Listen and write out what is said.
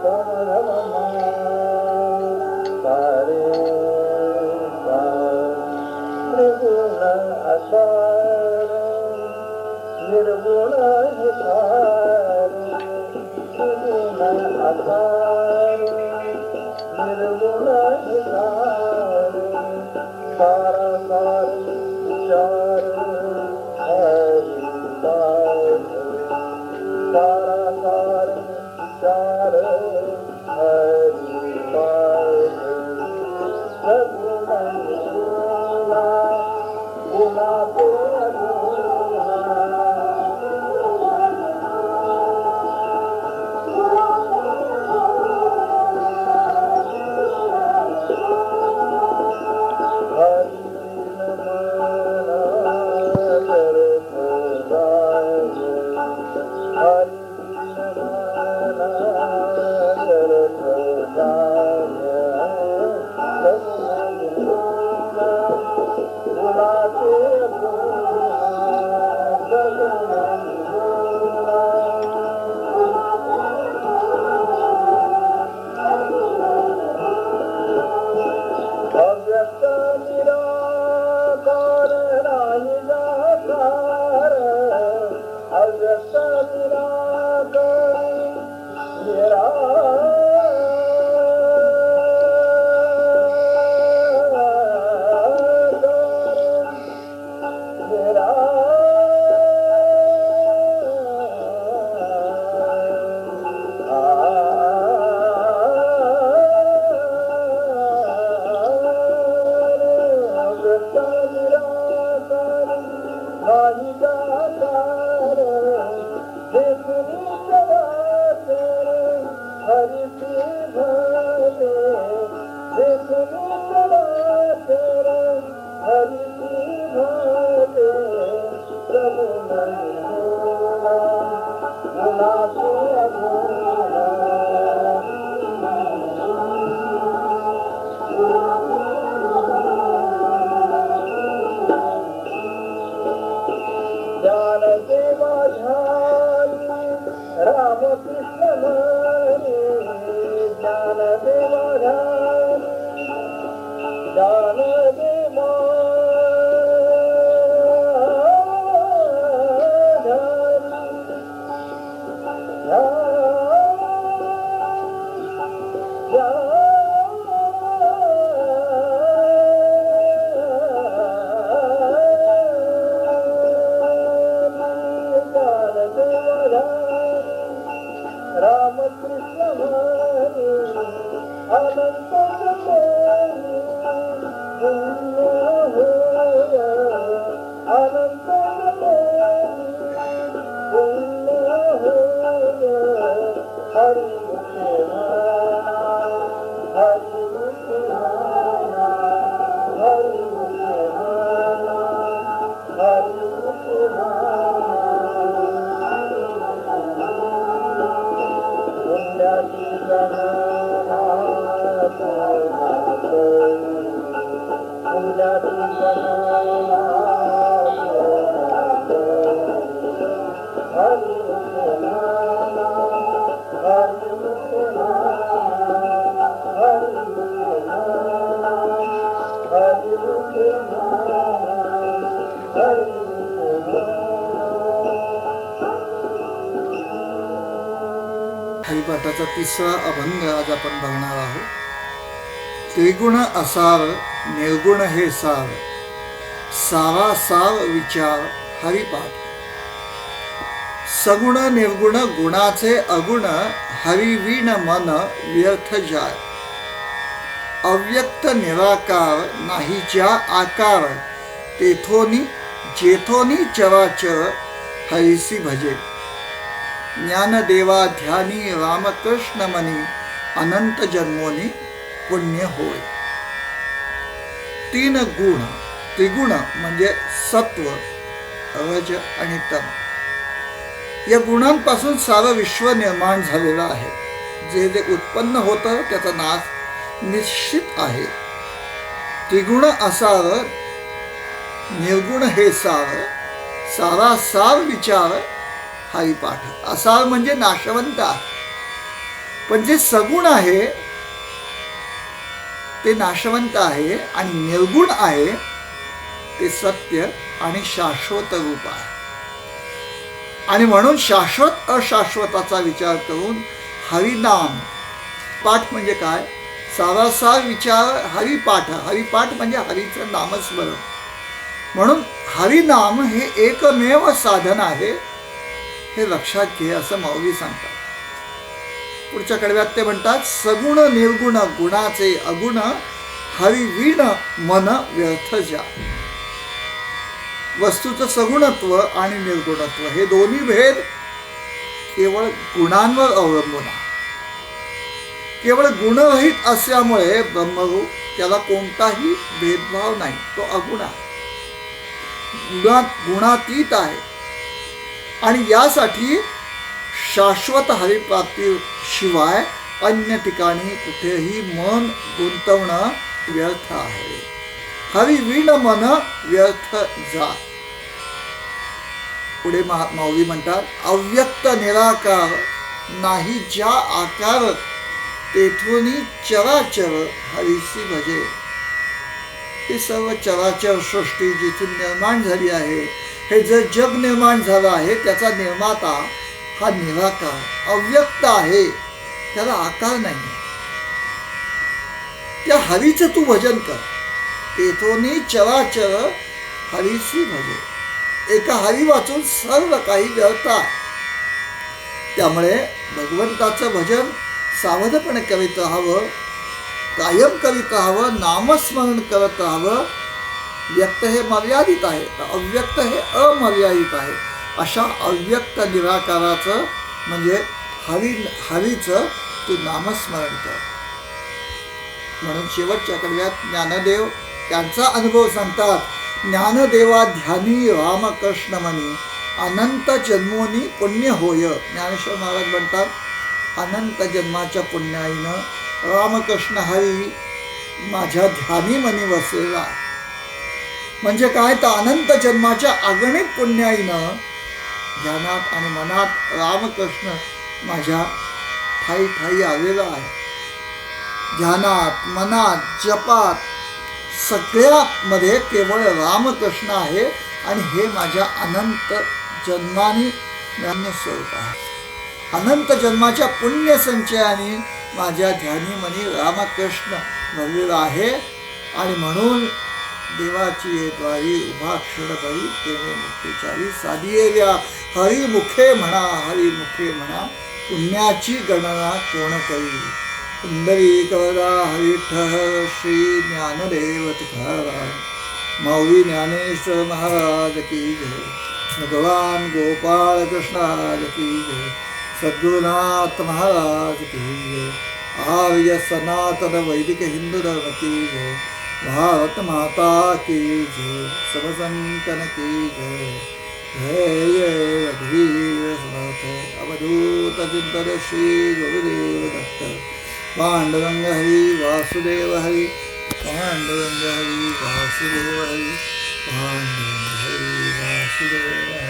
करिस चार Hare Krishna Ram Krishna भर अन हरि हरिपाठाचा तिसरा अभंग आज आपण बघणार आहोत. त्रिगुण असार निर्गुण हे सार. सारा सार विचार हरिपाठ. सगुण निर्गुण गुणाचे अगुण हरिवीण मन व्यर्थ जाय. अव्यक्त निराकार नाहीच्या आकार. तेथोनी जेथोनी चराचर हरिसी भजे. ज्ञानदेवा ध्यानी रामकृष्ण मनी अनंत जन्मोनी पुण्य होय. तीन गुण त्रिगुण म्हणजे सत्व रज आणि तम या गुणांपासून सारं विश्व निर्माण झालेलं आहे. जे जे उत्पन्न होतं त्याचा नाश निश्चित आहे. त्रिगुण असार निर्गुण हे सार सारा सार विचार हरिपाठ असार म्हणजे नाशवंत आहे. पण जे सगुण आहे ते नाशवंत आहे आणि निर्गुण आहे ते सत्य आणि शाश्वत रूप आहे. आणि म्हणून शाश्वत अशाश्वताचा विचार करून हरिनाम पाठ म्हणजे काय? सारासार विचार हरिपाठ हरिपाठ म्हणजे हरीचं नामस्मरण. म्हणून हरिनाम हे एकमेव साधन आहे हे लक्षात घे असं माऊली सांगतात. पुढच्या कडव्यात ते म्हणतात सगुण निर्गुण गुणाचे अगुण हरिवीण मन व्यर्थ जा. वस्तूचं सगुणत्व आणि निर्गुणत्व हे दोन्ही भेद केवळ गुणांवर अवलंबून आहे. केवळ गुणरहित असल्यामुळे ब्रह्मरूप त्याला कोणताही भेदभाव नाही तो अगुण आहे. गुणात गुणातीत आहे. आणि यासाठी शाश्वत हरिप्राप्ती शिवाय अन्य ठिकाणी कुठेही मन गुंतवणं व्यर्थ आहे. हरिवीण मन व्यर्थ जा. पुढे माऊली म्हणतात अव्यक्त निराकार नाही ज्या आकार तेथून चराचर हरिसी भजे. ही सर्व चराचर सृष्टी जिथून निर्माण झाली आहे हे जे जग निर्माण झालं आहे त्याचा निर्माता हा निराकार अव्यक्त आहे. त्याला आकार नाही. त्या हरीचं तू भजन कर. तेथोनी चराचर हरीशी भजे. एका हरी वाचून सर्व काही व्यवता त्यामुळे भगवंताचं भजन सावधपणे करीत राहावं कायम करीत राहावं नामस्मरण करत राहावं. व्यक्त हे मर्यादित आहे. अव्यक्त हे अमर्यादित आहे. अशा अव्यक्त निराकाराचं म्हणजे हरी हरीचं ते नामस्मरण कर. म्हणून शेवटच्या कडव्यात ज्ञानदेव त्यांचा अनुभव सांगतात ज्ञानदेवा ध्यानी रामकृष्णमनी अनंत जन्मोनी पुण्य होय. ज्ञानेश्वर महाराज म्हणतात अनंत जन्माच्या पुण्याईनं रामकृष्ण हरी माझ्या ध्यानी मनी वसलेला म्हणजे काय? तर अनंत जन्माच्या अगणित पुण्याईनं ध्यानात आणि मनात रामकृष्ण माझ्या ठाई ठाई आलेला आहे. ध्यानात मनात जपात सगळ्यामध्ये केवळ रामकृष्ण आहे आणि हे माझ्या अनंत जन्माने ज्ञान स्वरूप आहे. अनंत जन्माच्या पुण्य संचयाने माझ्या ध्यानीमनी रामकृष्ण भरलेला आहे आणि म्हणून देवाची द्वारी उभा क्षणभरी तेने मुक्तीचारी साधियेल्या हरिमुखे म्हणा हरिमुखे म्हणा पुण्याची गणना कोण करी? सुंदरी कवदा हरिठ्ठल श्री ज्ञानदेव तुकाराम माऊली ज्ञानेश्वर महाराज की जय. भगवान गोपाळ कृष्णाज की जय. सद्गुरुनाथ महाराज की जय. आर्य सनातन वैदिक हिंदू धर्म की जय. भारत माता की जय सबसंतन की जय। जय समर्थ अवधूत चिंतन श्री गुरुदेव दत्त। पांडुरंग हरी वासुदेव हरी। पांडुरंग हरी वासुदेव हरी। पांडुरंग हरी वासुदेव हरी।